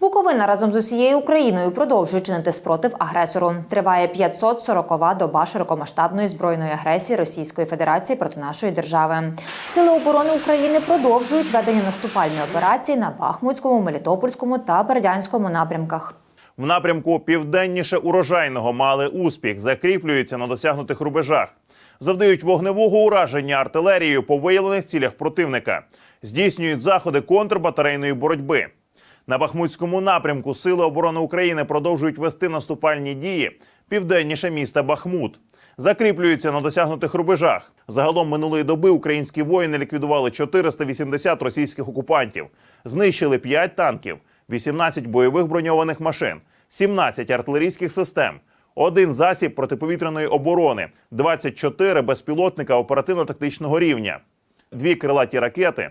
Буковина разом з усією Україною продовжує чинити спротив агресору. Триває 540-ва доба широкомасштабної збройної агресії Російської Федерації проти нашої держави. Сили оборони України продовжують ведення наступальної операції на Бахмутському, Мелітопольському та Бердянському напрямках. В напрямку південніше урожайного мали успіх, закріплюються на досягнутих рубежах, завдають вогневого ураження артилерією по виявлених цілях противника, здійснюють заходи контрбатарейної боротьби. На Бахмутському напрямку Сили оборони України продовжують вести наступальні дії південніше міста Бахмут. Закріплюються на досягнутих рубежах. Загалом минулої доби українські воїни ліквідували 480 російських окупантів, знищили 5 танків, 18 бойових броньованих машин, 17 артилерійських систем, один засіб протиповітряної оборони, 24 безпілотника оперативно-тактичного рівня, дві крилаті ракети